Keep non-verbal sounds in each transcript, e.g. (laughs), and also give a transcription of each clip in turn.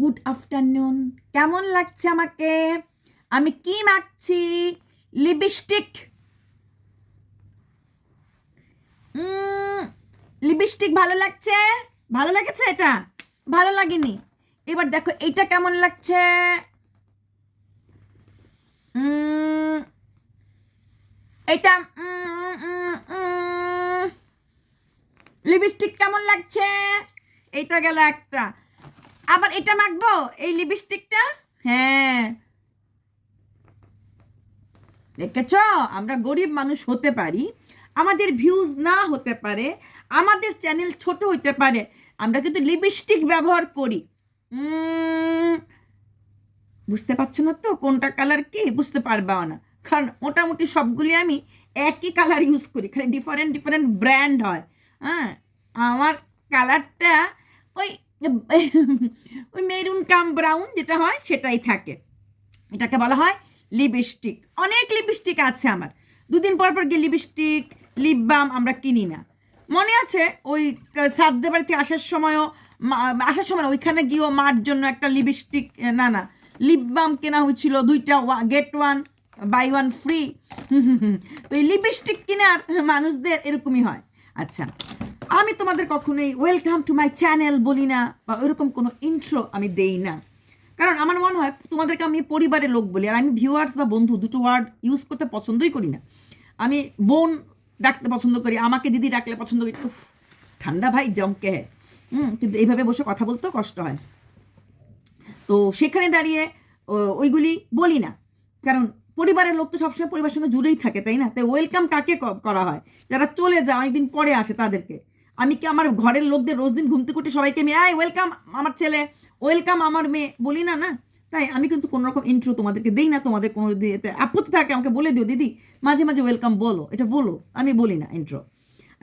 Good afternoon কেমন লাগছে আমাকে? আমি কি মাখছি? লিপস্টিক। লিপস্টিক ভালো লাগছে? ভালো লেগেছে এটা? ভালো লাগেনি। এবার দেখো এটা কেমন লাগছে? এটা লিপস্টিক কেমন লাগছে? এটা গেল একটা। আবার এটা মাখবো? এই লিপস্টিকটা? হ্যাঁ। দেখেছ? আমরা গরিব মানুষ হতে পারি, আমাদের ভিউজ না হতে পারে, আমাদের চ্যানেল ছোট হতে পারে, আমরা কিন্তু লিপস্টিক ব্যবহার করি। বুঝতে পারছ না তো কোনটা কালার কি? বুঝতে পারবাও না। কারণ মোটামুটি সবগুলি আমি একই কালার ইউজ করি, খালি ডিফারেন্ট ডিফারেন্ট ব্র্যান্ড হয়। হ্যাঁ আমার কালারটা ওই (laughs) ওই মেরুন কাম ব্রাউন যেটা হয়, সেটাই থাকে। এটাকে বলা হয় লিপস্টিক অনেক লিপস্টিক আছে আমার। দুদিন পর পর গিয়ে লিপস্টিক লিপ বাম আমরা কিনি না। মনে আছে ওই সাদ্দে বাড়িতে আসার সময়ও আসার সময় ওইখানে গিয়েও মার জন্য একটা লিপস্টিক না না লিপ বাম কেনা হয়েছিল, দুইটা get one buy one free তো এই লিপস্টিক কেনার মানুষদের এরকমই হয়। আচ্ছা আমি তোমাদের কখনোই ওয়েলকাম টু মাই চ্যানেল বলি না বা ওইরকম কোনো ইন্ট্রো আমি দেই না। কারণ আমার মনে হয় তোমাদেরকে আমি পরিবারের লোক বলি, আর আমি ভিউয়ার্স বা বন্ধু দুটো ওয়ার্ড ইউজ করতে পছন্দই করি না। আমি বোন ডাকতে পছন্দ করি, আমাকে দিদি ডাকলে পছন্দ করি ঠান্ডা ভাই জমকে হ্যাঁ হুম, কিন্তু এইভাবে বসে কথা বলতেও কষ্ট হয়। তো সেখানে দাঁড়িয়ে ওইগুলি বলি না। কারণ পরিবারের লোক তো সবসময় পরিবারের সঙ্গে জুড়েই থাকে, তাই না? তাই ওয়েলকাম কাকে করা হয়? যারা চলে যায়, অনেকদিন পরে আসে তাদেরকে। আমি কি আমার ঘরের লোকদের রোজ দিন ঘুমতে করতে সবাইকে আমি আয় ওয়েলকাম আমার ছেলে ওয়েলকাম আমার মেয়ে, বলি না না। তাই আমি কিন্তু কোনো রকম ইন্ট্রো তোমাদেরকে দিই না, তোমাদের কোনো যদি এতে আপত্তি থাকে, আমাকে বলে দিও, দিদি, মাঝে মাঝে ওয়েলকাম বলো। এটা বলো, আমি বলি না ইন্ট্রো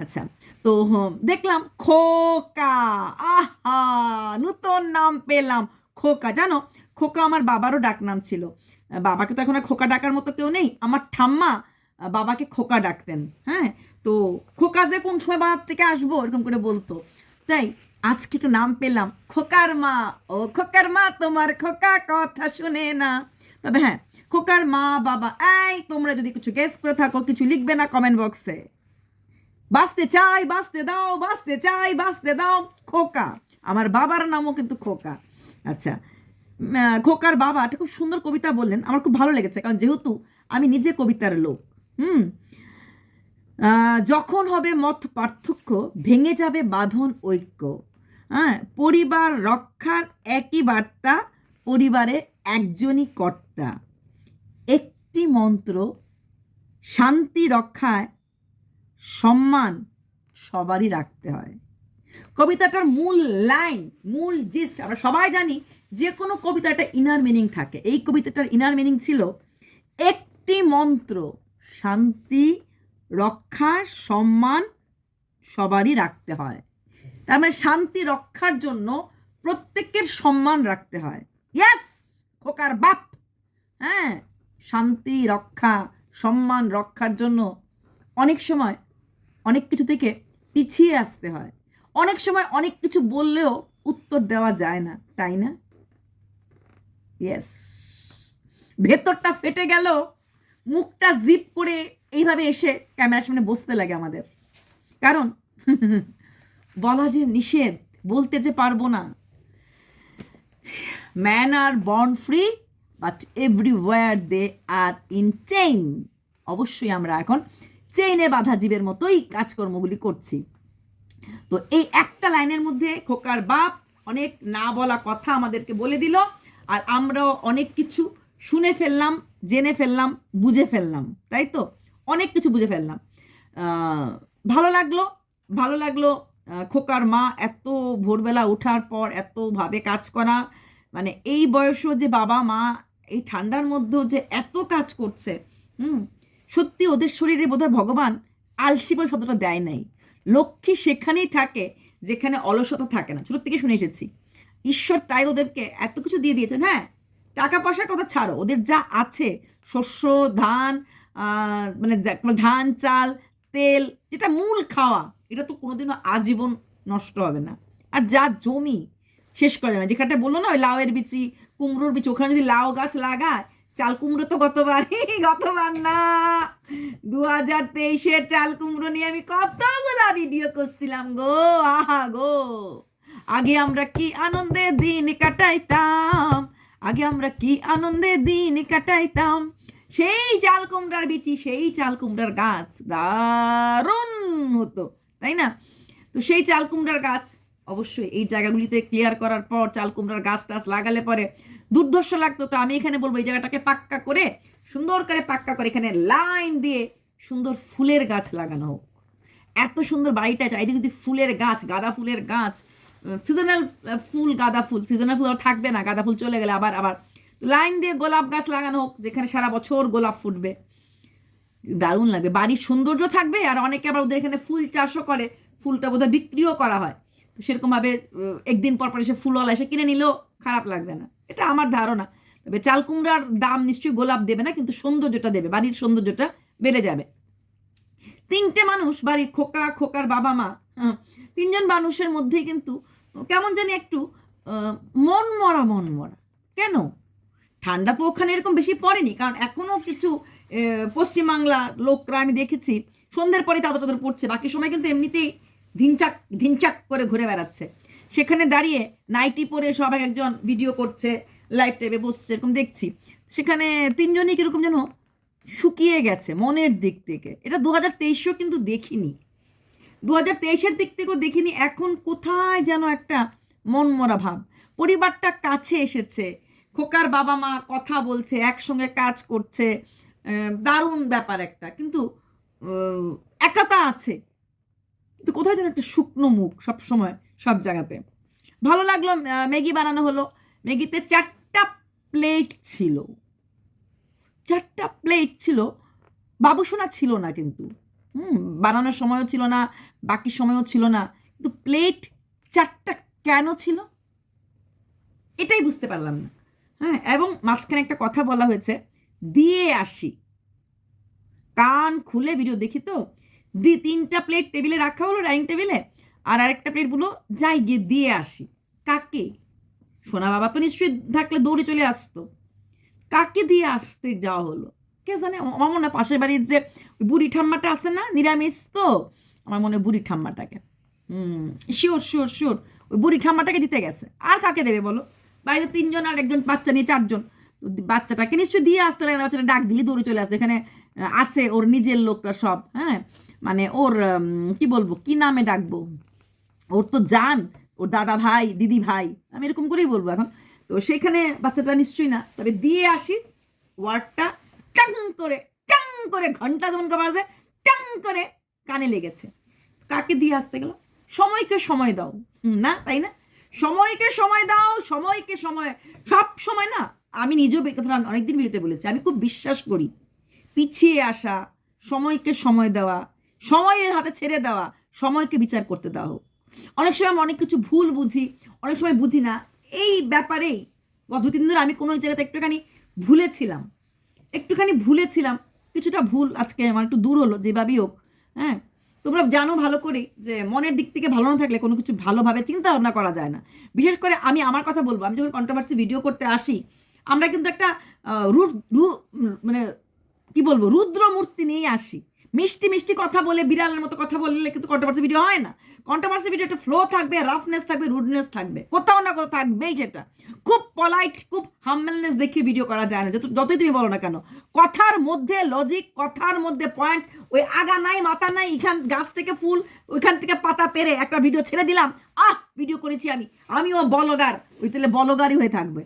আচ্ছা তো দেখলাম খোকা, আহা, নতুন নাম পেলাম খোকা। জানো, খোকা আমার বাবারও ডাক নাম ছিল। বাবাকে তো এখন আর খোকা ডাকার মতো কেউ নেই। আমার ঠাম্মা, বাবাকে খোকা ডাকতেন হ্যাঁ? তো খোকা যে কোন সময় বাবার থেকে আসব এরকম করে বলতো। তাই আজকে একটা নাম পেলাম, খোকার মা। ও খোকার মা, তোমার খোকা কথা শুনে না। তবে হ্যাঁ খোকার মা, বাবা, এই তোমরা যদি কিছু গেস করে থাকো, কিছু লিখবে না কমেন্ট বক্সে বাঁচতে চাই, বাঁচতে দাও, বাঁচতে চাই, বাঁচতে দাও, খোকা। আমার বাবার নামও কিন্তু খোকা। আচ্ছা খোকার বাবা, একটা খুব সুন্দর কবিতা বললেন, আমার খুব ভালো লেগেছে, কারণ যেহেতু আমি নিজে কবিতার লোক, হুম যখন হবে মত পার্থক্য, ভেঙে যাবে বাঁধন ঐক্য। হ্যাঁ পরিবার রক্ষার একই বার্তা, পরিবারে একজনই কর্তা। একটি মন্ত্র, শান্তি রক্ষায় সম্মান সবারই রাখতে হয়। কবিতাটার মূল লাইন, মূল জিস্ট আমরা সবাই জানি যে কোনো কবিতাটা ইনার মিনিং থাকে। এই কবিতাটার ইনার মিনিং ছিল, একটি মন্ত্র, শান্তি রক্ষা, সম্মান সবারই রাখতে হয়। তার মানে শান্তি রক্ষার জন্য প্রত্যেকের সম্মান রাখতে হয়। ইয়েস খোকার বাপ। হ্যাঁ শান্তি, রক্ষা, সম্মান রক্ষার জন্য অনেক সময় অনেক কিছু থেকে পিছিয়ে আসতে হয়। অনেক সময় অনেক কিছু বললেও উত্তর দেওয়া যায় না, তাই না? ইয়েস ভেতরটা ফেটে গেল, মুখটা জিপ করে এইভাবে এসে ক্যামেরার সামনে বসতে লাগে আমাদের। কারণ বলা যে নিষেধ, বলতে যে পারব না। Man are born free but everywhere they are in chain অবশ্যই আমরা এখন চেইনে বাধা জীবের মতোই কাজকর্মগুলি করছি। তো এই একটা লাইনের মধ্যে খোকার বাপ অনেক না বলা কথা আমাদেরকে বলে দিল, আর আমরাও অনেক কিছু শুনে ফেললাম, জেনে ফেললাম, বুঝে ফেললাম, তাই তো? অনেক কিছু বুঝে ফেললাম। ভালো লাগল ভালো লাগল খোকার মা এত ভোরবেলা ওঠার পর এতভাবে কাজ করা। মানে এই বয়সও যে বাবা মা, এই ঠান্ডার মধ্যেও যে এত কাজ করছে, হুম, সত্যি ওদের শরীরে বোধহয় ভগবান আলসি বলে শব্দটা দেয় নাই। লক্ষ্মী সেখানেই থাকে, যেখানে অলসতা থাকে না। ছোটোর থেকে শুনে এসেছি। ঈশ্বর তাই ওদেরকে এত কিছু দিয়ে দিয়েছেন হ্যাঁ টাকা পয়সার কথা ছাড়ো, ওদের যা আছে, শস্য, ধান মানে মানে ধান, চাল, তেল, যেটা মূল খাওয়া, এটা তো কোনোদিনও আজীবন নষ্ট হবে না। আর যা জমি শেষ করা যাবে না। যেখানটা বলল না, ওই লাউয়ের বিচি, কুমড়োর বিচি, ওখানে যদি লাউ গাছ লাগায়, চাল কুমড়ো তো গতবার গতবার না। দু হাজার তেইশের চাল কুমড়ো নিয়ে আমি কতগুলা ভিডিও করছিলাম গো, আহা গো। আগে আমরা কি আনন্দে দিন কাটাইতাম, আগে আমরা কি আনন্দে দিন কাটাইতাম সেই চাল কুমড়ার বিচি, সেই চাল কুমড়ার গাছ। দারুণ হতো, তাই না? তো সেই চাল কুমড়ার গাছ, অবশ্যই এই জায়গাগুলিতে ক্লিয়ার করার পর চাল কুমড়ার গাছ টাছ লাগালে পরে দুর্ধর্ষ লাগতো। তো আমি এখানে বলব, এই জায়গাটাকে পাক্কা করে, সুন্দর করে পাক্কা করে এখানে লাইন দিয়ে সুন্দর ফুলের গাছ লাগানো হোক। এত সুন্দর বাড়িটা চারিদিকে যদি ফুলের গাছ, গাঁদা ফুলের গাছ সিজনাল ফুল, গাঁদা ফুল সিজনাল ফুল থাকবে না, গাঁদা ফুল চলে গেলে আবার আবার লাইন দিয়ে গোলাপ গাছ লাগানো হোক যেখানে সারা বছর গোলাপ ফুটবে। দারুণ লাগবে। বাড়ির সৌন্দর্য থাকবে আর অনেকে আবার ওদের এখানে ফুল চাষও করে। ফুলটা বোধহয় বিক্রিও করা হয়। তো সেরকমভাবে একদিন পর পর এসে ফুলওয়ালা এসে কিনে নিলেও খারাপ লাগবে না। এটা আমার ধারণা। তবে চাল কুমড়ার দাম নিশ্চয়ই গোলাপ দেবে না কিন্তু সৌন্দর্যটা দেবে। বাড়ির সৌন্দর্যটা বেড়ে যাবে। তিনটে মানুষ বাড়ির খোকা খোকার বাবা মা হ্যাঁ, তিনজন মানুষের মধ্যেই কিন্তু কেমন জানি একটু মন মরা মন মরা কেন? ঠান্ডা তো ওখানে এরকম বেশি পড়েনি, কারণ এখনও কিছু পশ্চিমবাংলা লোকরা আমি দেখেছি, সন্ধ্যের পরে তাদের তাদের পড়ছে, বাকি সময় কিন্তু এমনিতেই ধিনচাক ধিনচাক করে ঘুরে বেড়াচ্ছে। সেখানে দাঁড়িয়ে নাইটি পরে সবাই একজন ভিডিও করছে, লাইভ টাইপে বসছে, এরকম দেখছি। সেখানে তিনজনই কীরকম যেন শুকিয়ে গেছে মনের দিক থেকে। এটা দু হাজার তেইশেও কিন্তু দেখিনি। দু হাজার তেইশের দিক থেকেও দেখিনি, এখন কোথায় যেন একটা মনমরা ভাব। পরিবারটা কাছে এসেছে খোকার বাবা মা কথা বলছে, একসঙ্গে কাজ করছে দারুণ ব্যাপার একটা। কিন্তু একাতা আছে। কিন্তু কোথায় যেন একটা শুকনো মুখ সব সময় সব জায়গাতে। ভালো লাগল ম্যাগি বানানো হলো। ম্যাগিতে চারটা প্লেট ছিল। চারটা প্লেট ছিল। বাবুসোনা ছিল না কিন্তু। হুম, বানানোর সময়ও ছিল না, বাকি সময়ও ছিল না। কিন্তু প্লেট চারটা কেন ছিল? এটাই বুঝতে পারলাম না। হ্যাঁ এবং মাঝখানে একটা কথা বলা হয়েছে, দিয়ে আসি। কান খুলে ভিডিও দেখি তো দি তিনটা প্লেট টেবিলে রাখা হলো ডাইনিং টেবিলে আর আরেকটা প্লেট বলল, যাই গিয়ে দিয়ে আসি। কাকে? সোনা বাবা তো নিশ্চয়ই থাকলে দৌড়ে চলে আসতো। কাকে দিয়ে আসতে যাওয়া হলো? কে জানে আমার মনে হয় পাশের বাড়ির যে বুড়ি ঠাম্মাটা আছে না, নিরামিষ তো, আমার মনে হয় বুড়ি ঠাম্মাটাকে। হুম শিওর শিওর শিওর ওই বুড়ি ঠাম্মাটাকে দিতে গেছে। আর কাকে দেবে বলো? বাড়িতে তিনজন আর একজন, বাচ্চা নিয়ে চারজন। তো বাচ্চাটাকে নিশ্চয়ই দিয়ে আসতে লাগে বাচ্চাটা ডাক দিলে দৌড়ে চলে আসে। এখানে আছে ওর নিজের লোকরা সব হ্যাঁ? মানে ওর কি বলব, কি নামে ডাকবো? ওর তো জান, ওর দাদা ভাই, দিদি ভাই, আমি এরকম করেই বলব এখন। তো সেখানে বাচ্চাটা নিশ্চয়ই না। তবে দিয়ে আসি, ওয়ার্ডটা টাং করে টাং করে ঘণ্টা যেমন আছে টাং করে কানে লেগেছে। কাকে দিয়ে আসতে গেল? সময়কে সময় দাও। না, তাই না? সময়কে সময় দাও, সময়কে সময়। সব সময় না, আমি নিজেও কথাটা অনেকদিন বিরতে বলেছি, আমি খুব বিশ্বাস করি। পিছিয়ে আসা, সময়কে সময় দেওয়া, সময়ের হাতে ছেড়ে দেওয়া, সময়কে বিচার করতে দেওয়া হোক। অনেক সময় আমি অনেক কিছু ভুল বুঝি, অনেক সময় বুঝি না, এই ব্যাপারেই গত দু তিন দিন আমি কোনো জায়গাতে একটুখানি ভুলেছিলাম। একটুখানি ভুলেছিলাম, কিছুটা ভুল আজকে আমার একটু দূর হলো, যেভাবেই হোক হ্যাঁ? তোমরা জানো ভালো করি যে মনের দিক থেকে ভালো না থাকলে কোনো কিছু ভালোভাবে চিন্তা ভাবনা করা যায় না। বিশেষ করে আমি আমার কথা বলব, আমি যখন কন্ট্রোভার্সি ভিডিও করতে আসি, আমরা কিন্তু একটা রু রু- মানে কি বলব রুদ্র মূর্তি নিয়েই আসি। মিষ্টি মিষ্টি কথা বলে, বিড়ালের মতো কথা বললে কিন্তু কন্ট্রোভার্সি ভিডিও হয় না। কন্ট্রোভার্সি ভিডিও একটা ফ্লো থাকবে রাফনেস থাকবে রুডনেস থাকবে। কোথাও না কোথাও থাকবেই সেটা। খুব পলাইট খুব হাম্বেলনেস দেখিয়ে ভিডিও করা যায় না। যত যতই তুমি বলো না কেন। কথার মধ্যে লজিক কথার মধ্যে পয়েন্ট ওই আগা নাই, মাথা নাই, এখান গাছ থেকে ফুল, ওইখান থেকে পাতা পেরে একটা ভিডিও ছেড়ে দিলাম, আহ! ভিডিও করেছি আমি। আমিও বলগার। ওই তাহলে বলগারই হয়ে থাকবে।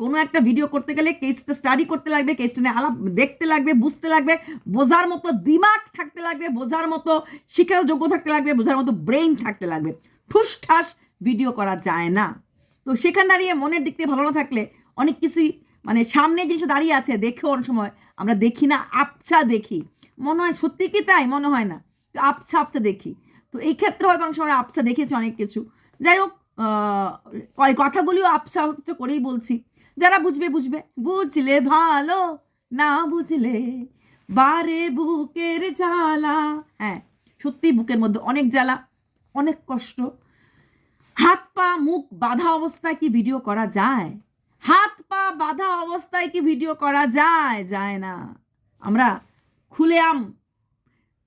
কোনো একটা ভিডিও করতে গেলে কেসটা স্টাডি করতে লাগবে কেসটা নিয়ে আলাপ দেখতে লাগবে, বুঝতে লাগবে, বোঝার মতো দিমাগ থাকতে লাগবে, বোঝার মতো শিক্ষার যোগ্য থাকতে লাগবে, বোঝার মতো ব্রেইন থাকতে লাগবে। ঠুস ঠাস ভিডিও করা যায় না। তো সেখানে দাঁড়িয়ে মনের দিক থেকে ভালো না থাকলে অনেক কিছুই মানে সামনে জিনিস দাঁড়িয়ে আছে দেখে অনেক সময় আমরা দেখি না আপচা দেখি। মনে হয় সত্যি কি তাই? মনে হয় না। তো আপচা আপচা দেখি। তো এই ক্ষেত্রে হয়তো অনেক সময় আপচা দেখেছি অনেক কিছু। যাই হোক কথাগুলিও আপসা করেই বলছি। যারা বুঝবে বুঝবে। বুঝলে ভালো, না বুঝলে বারে বুকের জ্বালা। হ্যাঁ সত্যি বুকের মধ্যে অনেক জ্বালা, অনেক কষ্ট। হাত, পা, মুখ বাঁধা অবস্থায় কি ভিডিও করা যায়? হাত, পা বাঁধা অবস্থায় কি ভিডিও করা যায়? যায় না। আমরা খুলে আম,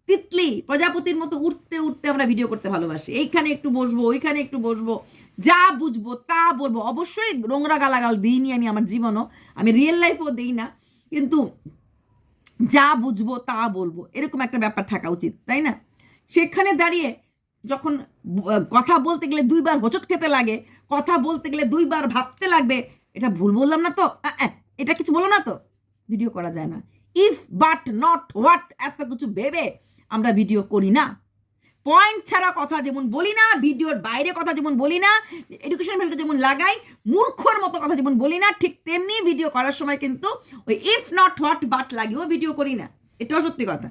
তিতলি, প্রজাপতির মতো উঠতে উঠতে আমরা ভিডিও করতে ভালোবাসি। এইখানে একটু বসবো, ওইখানে একটু বসবো। যা বুঝব তা বলব। অবশ্যই নোংরা গালাগাল দিইনি আমি আমার জীবনও। আমি রিয়েল লাইফও দিই না, কিন্তু যা বুঝব তা বলব। এরকম একটা ব্যাপার থাকা উচিত, তাই না? সেখানে দাঁড়িয়ে যখন কথা বলতে গেলে দুইবার হোঁচট খেতে লাগে, কথা বলতে গেলে দুইবার ভাবতে লাগবে, এটা ভুল বললাম না তো? এটা কিছু বলো না তো? ভিডিও করা যায় না। ইফ বাট নট হোয়াট এত কিছু ভেবে আমরা ভিডিও করি না। পয়েন্ট ছাড়া কথা যেমন বলি না, ভিডিওর বাইরে কথা যেমন বলি না এডুকেশন ভ্যালুটা যেমন লাগাই, মূর্খর মতো কথা যেমন বলি না, ঠিক তেমনি ভিডিও করার সময় কিন্তু ওই ইফ নট হোয়াট বাট লাগিয়েও ভিডিও করি না। এটাও সত্যি কথা।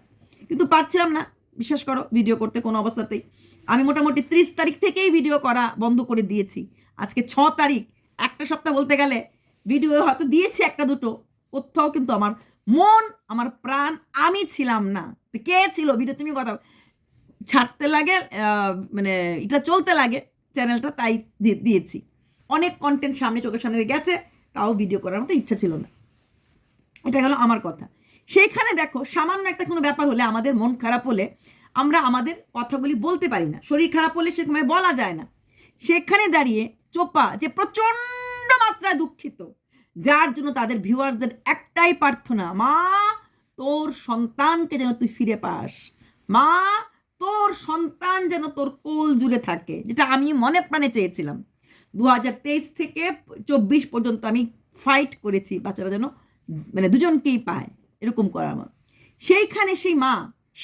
কিন্তু পারছিলাম না, বিশ্বাস করো ভিডিও করতে কোনো অবস্থাতেই। আমি মোটামুটি ত্রিশ তারিখ থেকেই ভিডিও করা বন্ধ করে দিয়েছি। আজকে ছ তারিখ, একটা সপ্তাহ বলতে গেলে ভিডিও হয়তো দিয়েছি একটা দুটো, কোথাও কিন্তু আমার মন, আমার প্রাণ, আমি ছিলাম না। কে ছিল? ভিডিও তুমি কথা ছাড়তে লাগে মানে এটা চলতে লাগে চ্যানেলটা তাই দিয়েছি। অনেক কন্টেন্ট সামনে চোখের সামনে গেছে, তাও ভিডিও করার মতো ইচ্ছা ছিল না। এটা গেল আমার কথা। সেইখানে দেখো, সামান্য একটা কোনো ব্যাপার হলে আমাদের মন খারাপ হলে আমরা আমাদের কথাগুলি বলতে পারি না। শরীর খারাপ হলে সে সময় বলা যায় না। সেখানে দাঁড়িয়ে চোপা যে প্রচণ্ড মাত্রায় দুঃখিত, যার জন্য তাদের ভিউয়ার্সদের একটাই প্রার্থনা, মা, তোর সন্তানকে যেন তুই ফিরে পাস। মা তোর সন্তান যেন তোর কোল জুড়ে থাকে, যেটা আমি মনে প্রাণে চেয়েছিলাম। দু হাজার তেইশ থেকে চব্বিশ পর্যন্ত আমি ফাইট করেছি বাচ্চারা যেন মানে দুজনকেই পায়, এরকম করা আমার। সেইখানে সেই মা,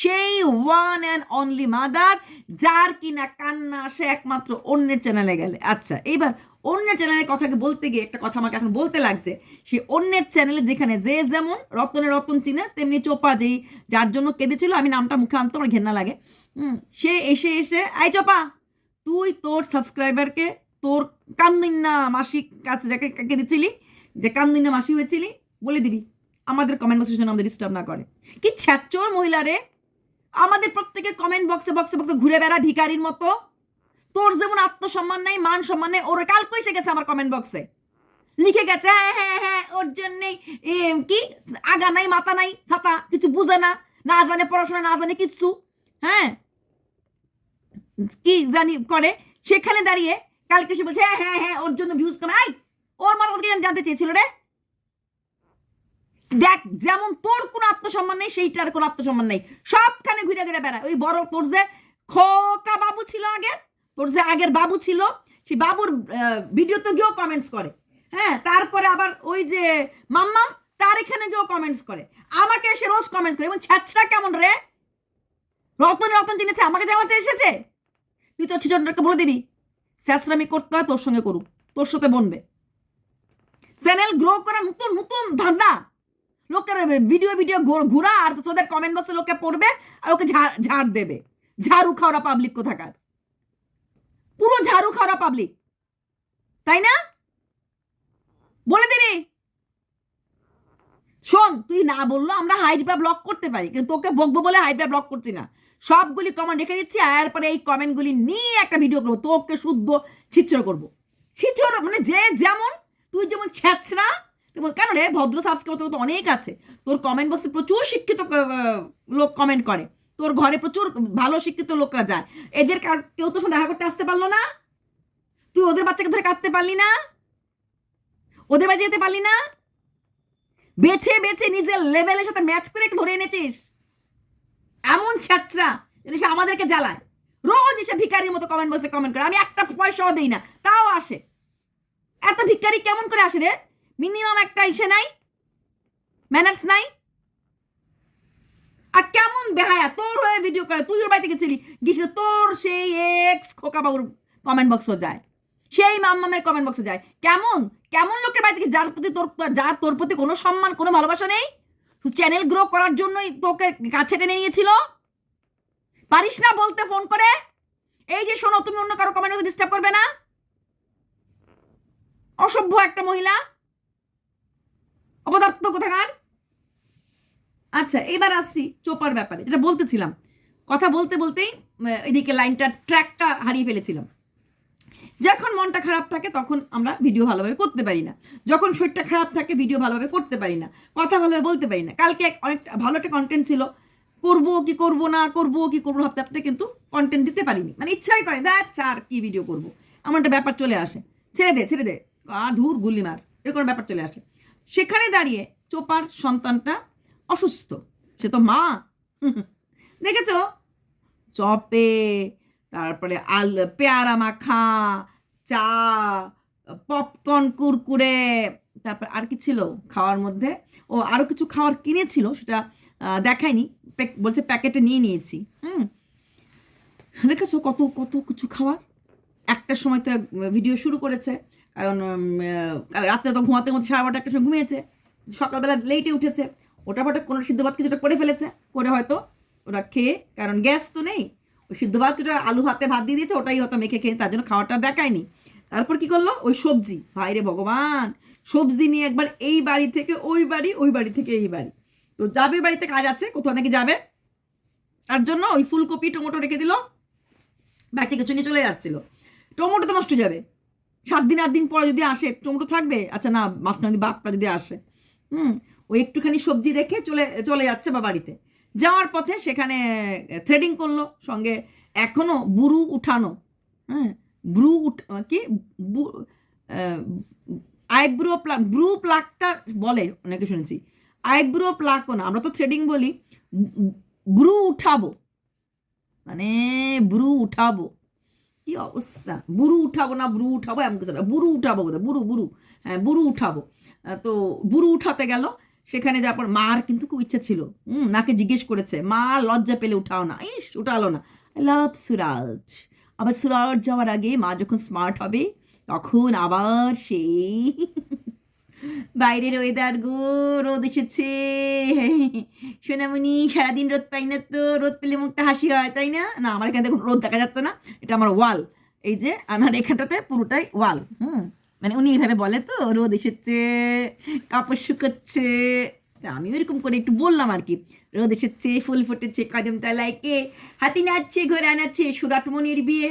সেই ওয়ান অ্যান্ড অনলি মাদার যার কিনা কান্না আসে একমাত্র অন্যের চ্যানেলে গেলে। আচ্ছা এইবার অন্যের চ্যানেলের কথাকে বলতে গিয়ে একটা কথা আমাকে এখন বলতে লাগছে। সেই অন্যের চ্যানেলে যেখানে যে যেমন রতনে রতন চিনে, তেমনি চোপা যেই, যার জন্য কেঁদেছিল, আমি নামটা মুখে আনতে আমার ঘেন্না লাগে। হুম, সে এসে এসে আই চোপা, তুই তোর সাবস্ক্রাইবারকে তোর কান্দিন্না মাসিক কাছে যাকে কেঁদেছিলি যে কান্দিন্না মাসি হয়েছিলি, বলে দিবি। আমাদের কমেন্ট বক্সে যেন আমাদের ডিস্টার্ব না করে। কি ছ্যাচ্চোর মহিলা রে! আমাদের প্রত্যেকের কমেন্ট বক্সে বক্সে বক্সে ঘুরে বেড়া ভিখারির মতো। তোর যেমন আত্মসম্মান নেই, মান সম্মান নেই, ওর কালকে এসে গেছে আমার কমেন্ট বক্সে লিখে গেছে হ্যাঁ হ্যাঁ হ্যাঁ ওর জন্যেই কি? আগা নাই, মাথা নাই, ছাতা, কিছু বুঝে না না জানে পড়াশোনা, না জানে কিচ্ছু হ্যাঁ? কি জানি করে, সেখানে দাঁড়িয়ে কালকে সে বলছে হ্যাঁ হ্যাঁ হ্যাঁ ওর জন্য ভিউজ কমে আই ওর মতামত কি জানতে চেয়েছিল রে। দেখ, যেমন তোর কোনো আত্মসম্মান নেই, সেইটার কোনো আত্মসম্মান নেই। সবখানে ঘুরে ঘুরে বেড়ায়। ওই বড় তোর যে খোকা বাবু ছিল আগে তোর যে আগের বাবু ছিল, সেই বাবুর ভিডিওতে গিয়েও কমেন্টস করে। হ্যাঁ তারপরে আবার ওই যে মাম্মাম, তার এখানে গিয়েও কমেন্টস করে। আমাকে এসে রোজ কমেন্টস করে। এবং ছ্যাচরা কেমন রে? রতন রতন চিনেছে? আমাকে জামাতে এসেছে? তুই তো ছিচনটাকে বলে দিবি। স্যাসরামি করতে হয়, তোর সঙ্গে করুক। তোর সাথে বনবে। চ্যানেল গ্রো করার নতুন নতুন ধান্দা। লোকের ভিডিও ভিডিও ঘোরা আর তোদের কমেন্ট বক্সে লোকে পড়বে, আর ওকে ঝাড় ঝাড় দেবে। ঝাড়ু খাওয়া পাবলিক কোথাকার? পুরো ঝাড়ু খাওয়া পাবলিক তাই না? বলে দিবি। শোন, তুই না বলল আমরা হাইডপা ব্লক করতে পারি, কিন্তু তোকে বকবো বলে হাইডপা ব্লক করছি না। সবগুলি কমেন্ট রেখে দিচ্ছি, আর পরে এই কমেন্টগুলি নিয়ে একটা ভিডিও করব, তোকে শুদ্ধ ছিচ্ছর করব। ছিচ্ছর মানে যে যেমন, তুই যেমন ছ্যাঁচড়া কেন রে? ভদ্র সাবস্ক্রাইবার তো অনেক আছে। তোর কমেন্ট বক্সে প্রচুর শিক্ষিত লোক কমেন্ট করে। তোর ঘরে প্রচুর ভালো শিক্ষিত লোকরা যায়। এদের কেউ তোর সঙ্গে দেখা করতে আসতে পারল না? তুই ওদের বাচ্চাকে ধরে কাঁদতে পারলি না? ওদের বাড়ি যেতে পারলি না? বেছে বেছে নিজের লেভেলের সাথে ম্যাচ করে ধরে এনেছিস। এমন ছাত্রা সে আমাদেরকে জ্বালায়। রোজ এসে ভিকারির মতো কমেন্ট বক্সে কমেন্ট করে। আমি একটা পয়সাও দিই না। তাও আসে। এত ভিকারি কেমন করে আসে রে? মিনিমাম একটা ইসে নাই? ম্যানার্স নাই? আর কেমন বেহায়া? তোর হয়ে ভিডিও করে, তুই ওর বাড়িতে গেছিলি? গিয়েছিল তোর সেই এক্স খোকা বাবুর কমেন্ট বক্সও যায়। সেই মাম্মামের কমেন্ট বক্সে যায়। কেমন? কেমন লোকের বাড়িতে গিয়ে যার প্রতি তোর, যার তোর প্রতি কোনো সম্মান, কোনো ভালোবাসা নেই? তুই চ্যানেল গ্রো করার জন্যই তোকে কাছে টেনে নিয়েছিল? পারিস না বলতে ফোন করে? এই যে শোনো, তুমি অন্য কারও কমেন্ট ডিস্টার্ব করবে না? অসভ্য একটা মহিলা। অপদার্থ কোথাকার? আচ্ছা এবার আসছি চোপার ব্যাপারে, যেটা বলতেছিলাম। কথা বলতে বলতেই এদিকে লাইনটা, ট্র্যাকটা হারিয়ে ফেলেছিলাম। যখন মনটা খারাপ থাকে, তখন আমরা ভিডিও ভালোভাবে করতে পারি না। যখন শরীরটা খারাপ থাকে ভিডিও ভালোভাবে করতে পারি না। কথা ভালোভাবে বলতে পারি না। কালকে এক- অনেক ভালো একটা কন্টেন্ট ছিল। করব কি করব না করব, কি করব ভাবতে ভাবতে কিন্তু কন্টেন্ট দিতে পারিনি। মানে ইচ্ছাই করে দেখ চার কি ভিডিও করব। এমন একটা ব্যাপার চলে আসে। ছেড়ে দে ছেড়ে দে। আর ধুর, গুলি মার। এরকম ব্যাপার চলে আসে। সেখানে দাঁড়িয়ে চোপার সন্তানটা অসুস্থ। সে তো মা। (laughs) দেখেছ? চপে, তারপরে আল, পেয়ারা মাখা, চা, পপকর্ন, কুরকুরে, তারপর আর কি ছিল খাওয়ার মধ্যে? ও আরও কিছু খাওয়ার কিনেছিল, সেটা দেখায়নি। বলছে প্যাকেটে নিয়ে নিয়েছি। হুম। দেখেছ কত কত কিছু খাওয়ার? একটার সময় তো ভিডিও শুরু করেছে। কারণ রাতে তো ঘুমাতে ঘুমাতে সাড়ে বারোটা একটা সময় ঘুমিয়েছে। সকালবেলা লেটে উঠেছে। ওটা ফটা কোনো সিদ্ধ ভাত কিছুটা করে ফেলেছে, করে হয়তো ওরা খেয়ে, কারণ গ্যাস তো নেই। ওই সিদ্ধ ভাত কিছুটা আলু ভাতে ভাত দিয়ে দিয়েছে, ওটাই হয়তো মেখে খেয়ে, তার জন্য খাওয়াটা দেখায়নি। তারপর কি করল? ওই সবজি ভাইরে ভগবান! সবজি নিয়ে একবার এই বাড়ি থেকে ওই বাড়ি ওই বাড়ি থেকে এই বাড়ি। তো যাবে বাড়িতে কাজ আছে, কোথাও নাকি যাবে। তার জন্য ওই ফুলকপি, টমেটো রেখে দিল ব্যাগ থেকে নিয়ে চলে যাচ্ছিল। টমেটো তো নষ্ট হয়ে যাবে। সাত দিন, আট দিন পরে যদি আসে, টমেটো থাকবে? আচ্ছা না মাছ নদী বাপটা যদি আসে। হুম ওই একটুখানি সবজি রেখে চলে চলে যাচ্ছে বা বাড়িতে। যাওয়ার পথে সেখানে থ্রেডিং করল, সঙ্গে এখনও বুরু উঠানো হ্যাঁ? ব্রু উঠ, কি? আইব্রো প্লাক ব্রু প্লাকটা বলে, অনেকে শুনেছি। আইব্রো প্লাকও না, আমরা তো থ্রেডিং বলি, ব্রু উঠাবো। মানে ব্রু উঠাবো। কি অবস্থা? বুরু উঠাবো না, ব্রু উঠাবো, এমন কিছু বুরু উঠাবো বোধহয়, বুরু বুরু হ্যাঁ বুরু উঠাবো। তো বুরু উঠাতে গেল সেখানে যাওয়ার পর মার কিন্তু খুব ইচ্ছা ছিল। হুম, মাকে জিজ্ঞেস করেছে, মা, লজ্জা পেলে উঠাও না। ইস, উঠালো না। লাভ সুরাজ আবার সুরাজ যাওয়ার আগে মা যখন স্মার্ট হবে, তখন আবার সেই বাইরের ওয়েদার গো, রোদ এসেছে। সোনামণি, সারাদিন রোদ পাই না তো, রোদ পেলে মুখটা হাসি হয়, তাই না? না, আমার এখানে দেখুন, রোদ দেখা যাচ্ছে না, এটা আমার ওয়াল এই যে, আমার এখানটাতে পুরোটাই ওয়াল হুম। মানে উনি এইভাবে বলে তো, রোদ এসেছে, কাপড় শুকোচ্ছে। তা আমিও এরকম করে একটু বললাম আর কি, রোদ এসেছে, ফুল ফুটেছে, কদম তলায় কে? হাতি নাচছে, ঘোড়া নাচছে, সুরাটমণির বিয়ে।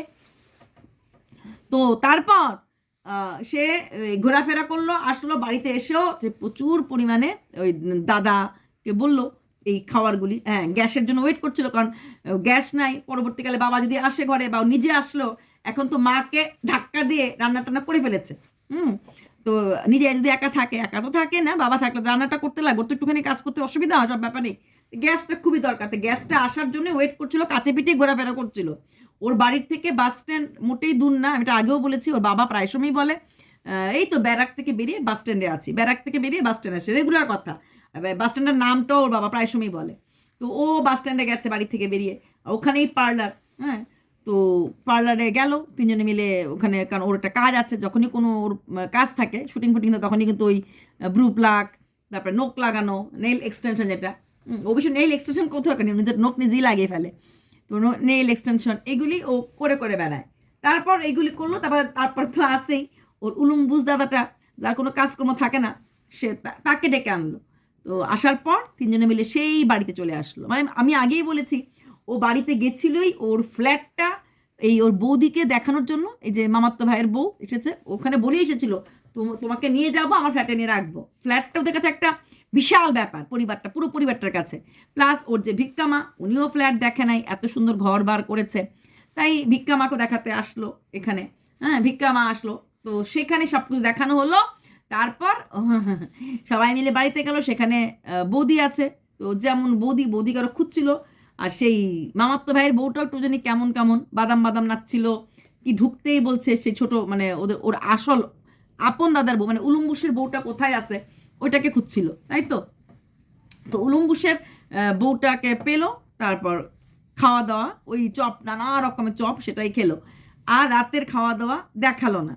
তো তারপর সে ঘোরাফেরা করল, আসলো বাড়িতে এসেও যে প্রচুর পরিমাণে ওই দাদাকে বলল এই খাবারগুলি। হ্যাঁ গ্যাসের জন্য ওয়েট করছিল কারণ গ্যাস নাই। পরবর্তীকালে বাবা যদি আসে ঘরে বা নিজে আসলো, এখন তো মাকে ধাক্কা দিয়ে রান্না টান্না করে ফেলেছে। হুম, তো নিজে যদি একা থাকে, একা তো থাকে না, বাবা থাকলে রান্নাটা করতে লাগবে তো একটুখানি কাজ করতে অসুবিধা হয় সব ব্যাপার। গ্যাসটা খুবই দরকার, তো গ্যাসটা আসার জন্য ওয়েট করছিল, কাছে পিঠে ঘোরাফেরা করছিল। ওর বাড়ির থেকে বাস স্ট্যান্ড মোটেই দূর না, আমি এটা আগেও বলেছি, ওর বাবা প্রায় সময়ই বলে এই তো ব্যারাক থেকে বেরিয়ে বাস স্ট্যান্ডে আছি, ব্যারাক থেকে বেরিয়ে বাস স্ট্যান্ড আসে রেগুলার কথা। বাস স্ট্যান্ডের নামটাও ওর বাবা প্রায় সময়ই বলে। তো ও বাস স্ট্যান্ডে গেছে বাড়ি থেকে বেরিয়ে, ওখানেই পার্লার হ্যাঁ তো পার্লারে গেল, তিনজনে মিলে ওখানে, কারণ ওর একটা কাজ আছে, যখনই কোনো ওর কাজ থাকে শুটিং ফুটিং তখনই কিন্তু ওই ব্রু প্লাক তারপরে নোক লাগানো নেইল এক্সটেনশন যেটা অবশ্য নেইল এক্সটেনশন কোথাও কেন নিজের নোক নিজেই লাগিয়ে ফেলে। তো নেইল এক্সটেনশন এগুলি ও করে করে বেড়ায়। তারপর এগুলি করল, তারপর তারপর তো আসেই ওর উলুম্বুজ দাদাটা, যার কোনো কাজকর্ম থাকে না, সে তাকে ডেকে আনলো। তো আসার পর তিনজনে মিলে সেই বাড়িতে চলে আসলো। মানে আমি আগেই বলেছি ও বাড়িতে গেছিলই ওর ফ্ল্যাটটা, এই ওর বৌদিকে দেখানোর জন্য, এই যে মামাত্ম ভাইয়ের বউ এসেছে, ওখানে বলে এসেছিল, তোম- তোমাকে নিয়ে যাব, আমার ফ্ল্যাটে নিয়ে রাখব। ফ্ল্যাটটা ওদের কাছে একটা বিশাল ব্যাপার, পরিবারটা, পুরো পরিবারটার কাছে। প্লাস ওর যে ভিক্ষামা উনিও ফ্ল্যাট দেখে নাই, এত সুন্দর ঘর বার করেছে। তাই ভিক্ষামাকে দেখাতে আসলো এখানে। হ্যাঁ ভিক্ষামা আসলো। তো সেখানে সব কিছু দেখানো হলো। তারপর (laughs) সবাই মিলে বাড়িতে গেল, সেখানে বৌদি আছে। তো যেমন বৌদি বৌদি কারও খুঁজছিল আর সেই মামাত্ম ভাইয়ের বউটাও একটু জানি কেমন কেমন, বাদাম বাদাম নাচছিল, কি ঢুকতেই বলছে সেই ছোট মানে ওদের, ওর আসল আপন দাদার বউ মানে উলুম্বুসের বউটা কোথায় আছে, ওইটাকে খুঁজছিল, তাই তো? তো উলুম্বুসের বউটাকে পেল, তারপর খাওয়া দাওয়া ওই চপ, নানা রকমের চপ সেটাই খেলো। আর রাতের খাওয়া দাওয়া দেখাল না।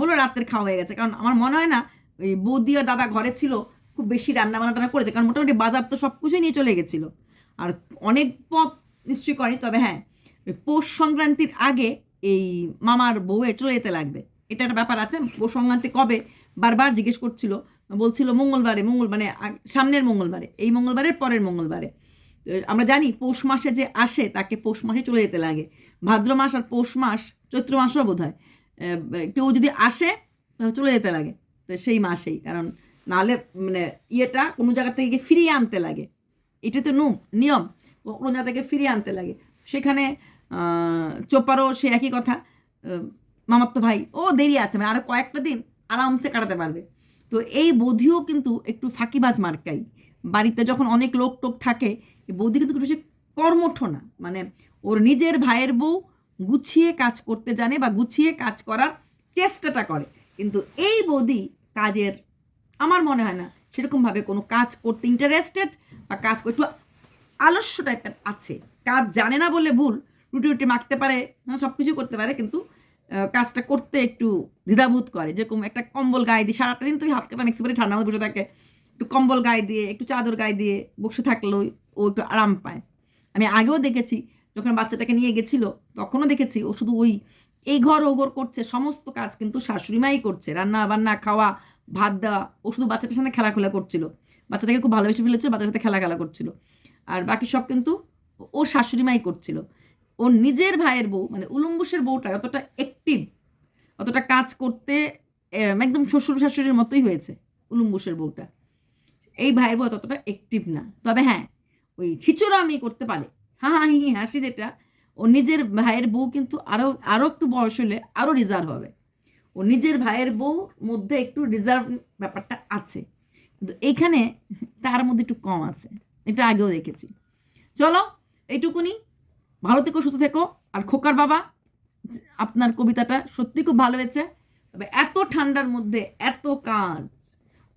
বলল রাতের খাওয়া হয়ে গেছে, কারণ আমার মনে হয় না, ওই বৌদি আর দাদা ঘরে ছিল, খুব বেশি রান্না বান্না টান্না করেছে, কারণ মোটামুটি বাজার তো সব কিছুই নিয়ে চলে গেছিল। আর অনেক পপ নিশ্চয়ই করেনি তবে হ্যাঁ পৌষ সংক্রান্তির আগে এই মামার বউয়ের চলে যেতে লাগবে। এটা একটা ব্যাপার আছে, পৌষ সংক্রান্তি কবে? বারবার জিজ্ঞেস করছিল, বলছিল মঙ্গলবারে, মঙ্গল মানে সামনের মঙ্গলবারে, এই মঙ্গলবারের পরের মঙ্গলবারে। আমরা জানি পৌষ মাসে যে আসে, তাকে পৌষ মাসে চলে যেতে লাগে। ভাদ্র মাস আর পৌষ মাস, চৈত্র মাসও বোধ হয় কেউ যদি আসে, তাহলে চলে যেতে লাগে। তো সেই মাসেই, কারণ নাহলে মানে ইয়েটা কোনো জায়গা থেকে ফিরিয়ে আনতে লাগে। এটা তো নো, নিয়ম। কোনো ফিরিয়ে আনতে লাগে। সেখানে চোপারও সে একই কথা। মামাত্ম ভাই, ও দেরি আছে মানে আরও কয়েকটা দিন আরামসে কাটাতে পারবে। তো এই বৌদিও কিন্তু একটু ফাঁকিবাজ মার্কাই। বাড়িতে যখন অনেক লোক টোক থাকে বৌদি কিন্তু একটু বেশি কর্মঠ না। মানে ওর নিজের ভাইয়ের বউ গুছিয়ে কাজ করতে জানে বা গুছিয়ে কাজ করার চেষ্টাটা করে। কিন্তু এই বৌদি কাজের, আমার মনে হয় না, সেরকমভাবে কোনো কাজ করতে ইন্টারেস্টেড বা কাজ একটু আলস্য টাইপের আছে। কাজ জানে না বলে ভুল, রুটি রুটি মাখতে পারে হ্যাঁ সব কিছু করতে পারে, কিন্তু কাজটা করতে একটু দ্বিধাবোধ করে। যেরকম একটা কম্বল গায়ে দিয়ে সারাটা দিন তুই হাত কাটা মিক্সি করে ঠান্ডা বসে থাকে। একটু কম্বল গায়ে দিয়ে, একটু চাদর গায়ে দিয়ে বসে থাকলেও ও একটু আরাম পায়। আমি আগেও দেখেছি, যখন বাচ্চাটাকে নিয়ে গেছিল, তখনও দেখেছি ও শুধু ওই, এই ঘর ও ঘর করছে, সমস্ত কাজ কিন্তু শাশুড়ি মাই করছে। রান্না বান্না খাওয়া, ভাত দেওয়া, ও শুধু বাচ্চাটার সাথে খেলাখেলা করছিল। বাচ্চাটাকে খুব ভালোবেসে ফেলেছিল বাচ্চার সাথে খেলা খেলা করছিল। আর বাকি সব কিন্তু ও শাশুড়ি মাই করছিল। ওর নিজের ভাইয়ের বউ মানে উলুম্বুসের বউটা অতটা অ্যাক্টিভ অতটা কাজ করতে একদম শ্বশুর শাশুড়ির মতোই হয়েছে উলুম্বুসের বউটা। এই ভাইয়ের বউ ততটা অ্যাক্টিভ না। তবে হ্যাঁ ওই ছিচুরা আমি করতে পারে। হ্যাঁ হি হি হাসি যেটা, ও নিজের ভাইয়ের বউ কিন্তু আরও আরও একটু বয়স হলে আরও রিজার্ভ হবে। ও নিজের ভাইয়ের বউ মধ্যে একটু রিজার্ভ ব্যাপারটা আছে। এইখানে তার মধ্যে একটু কম আছে। এটা আগেও দেখেছি। চলো, এইটুকুনি। ভালো থেকো, সুস্থ থেকো। আর খোকার বাবা আপনার কবিতাটা সত্যি খুব ভালো হয়েছে। তবে এত ঠান্ডার মধ্যে, এত কাজ।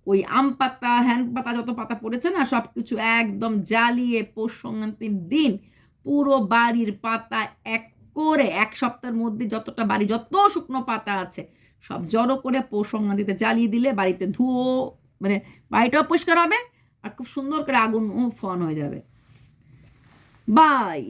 ওই আম পাতা হ্যান্ড পাতা, যত পাতা পড়েছে না সব কিছু একদম জ্বালিয়ে পৌষ সংক্রান্তির দিন, পুরো বাড়ির পাতা এক করে, এক সপ্তাহের মধ্যে যতটা বাড়ি, যত শুকনো পাতা আছে, সব জড়ো করে পৌষ সংক্রান্তিতে জ্বালিয়ে দিলে বাড়িতে ধুয়ো মানে বাড়িটাও পরিষ্কার হবে আর খুব সুন্দর করে আগুন ফন হয়ে যাবে। বাই